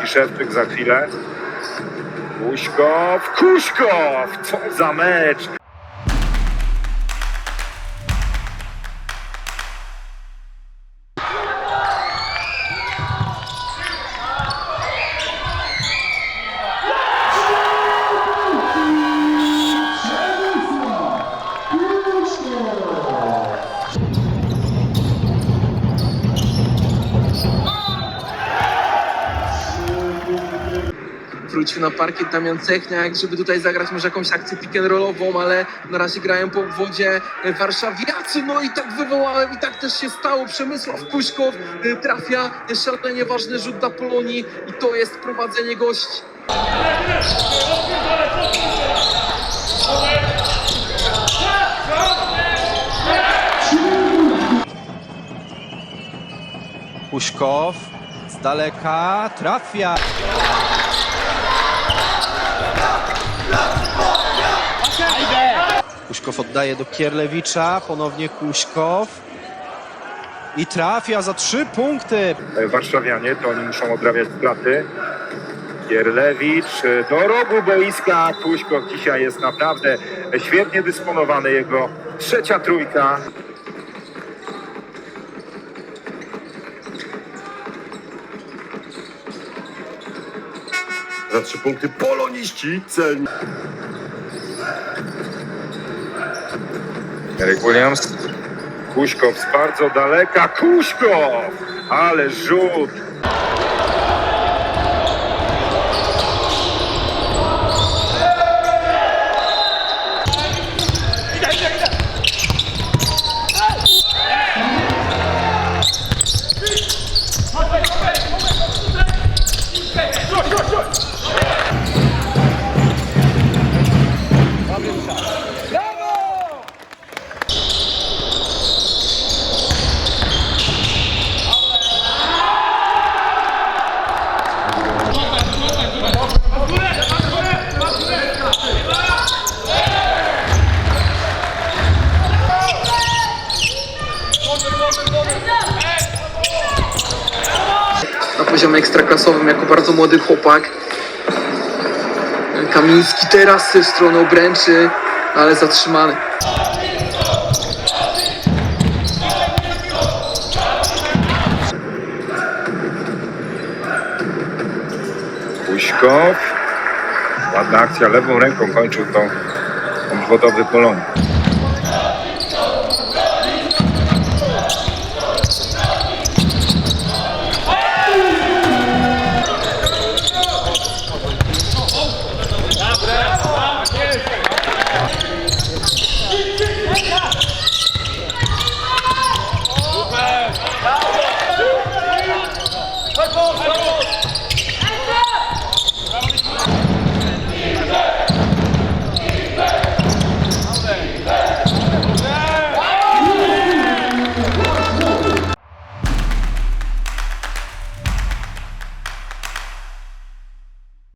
Kamiński, Szewczyk za chwilę. Kuśkow, Kuśkow! Co za mecz! Wrócił na parkiet Damian Cechniak, żeby tutaj zagrać może jakąś akcję pick and rollową, ale na razie grają po obwodzie e, warszawiacy, no i tak wywołałem i tak też się stało. Przemysław Kuśkow e, trafia e, szalenie ważny rzut dla Polonii i to jest prowadzenie gości. Kuśkow z daleka trafia. Kuśkow oddaje do Kierlewicza, ponownie Kuśkow. I trafia za trzy punkty. Warszawianie, to oni muszą odrabiać straty. Kierlewicz e, do rogu boiska. Kuśkow dzisiaj jest naprawdę świetnie dysponowany. Jego trzecia trójka. Za trzy punkty poloniści celni. Erik Williams. Kuśkow z bardzo daleka. Kuśkow! Ale rzut! Na poziomie ekstraklasowym jako bardzo młody chłopak. Kamiński teraz ze strony obręczy, ale zatrzymany. Kuśkow. Ładna akcja lewą ręką kończył tą obwodowy Polonii.